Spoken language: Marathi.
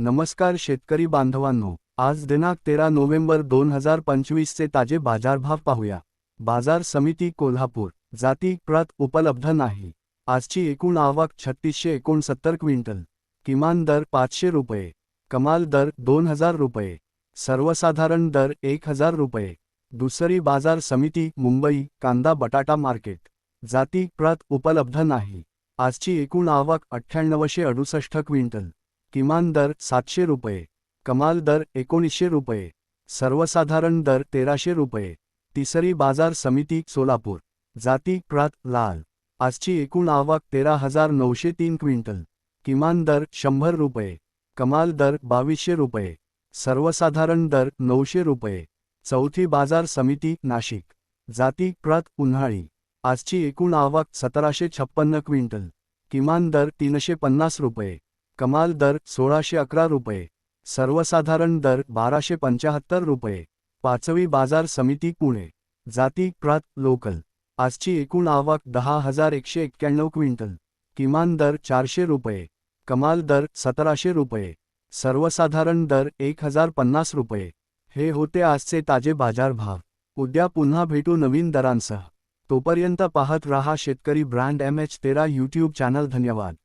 नमस्कार शेतकरी बांधवांनो आज दिनांक तेरा नोव्हेंबर दोन हजार पंचवीसचे ताजे बाजारभाव पाहूया. बाजार समिती कोल्हापूर जाती प्रत उपलब्ध नाही. आजची एकूण आवक छत्तीसशे एकोणसत्तर क्विंटल. किमान दर पाचशे रुपये. कमाल दर दोन हजार रुपये. सर्वसाधारण दर एक हजार रुपये. दुसरी बाजार समिती मुंबई कांदा बटाटा मार्केट. जाती प्रत उपलब्ध नाही. आजची एकूण आवक अठ्ठ्याण्णवशे अडुसष्ट क्विंटल. किमान दर सातशे रुपये कमाल दर एकोणीसशे रुपये सर्वसाधारण दर तेराशे रुपये. तिसरी बाजार समिती सोलापूर जाती प्रात लाल आजची एकूण आवक तेरा हजार नऊशे तीन क्विंटल किमान दर शंभर रुपये कमाल दर बावीसशे रुपये सर्वसाधारण दर नऊशे रुपये. चौथी बाजार समिती नाशिक जाती प्रत उन्हाळी आजची एकूण आवक सतराशे छप्पन्न क्विंटल किमान दर तीनशे पन्नास रुपये कमाल दर सोळाशे अकरा रुपये. सर्वसाधारण दर बाराशे पंचाहत्तर रुपये. पाचवी बाजार समिती पुणे. जाती प्रात लोकल. आजची एकूण आवक दहा हजार एकशे एक्क्याण्णव क्विंटल. किमान दर चारशे रुपये. कमाल दर सतराशे रुपये. सर्वसाधारण दर एक हजार पन्नास रुपये. हे होते आजचे ताजे बाजारभाव उद्या पुन्हा भेटू नवीन दरांसह. तोपर्यंत पाहत रहा शेतकरी ब्रँड एम एच तेरा यूट्यूब चॅनल. धन्यवाद.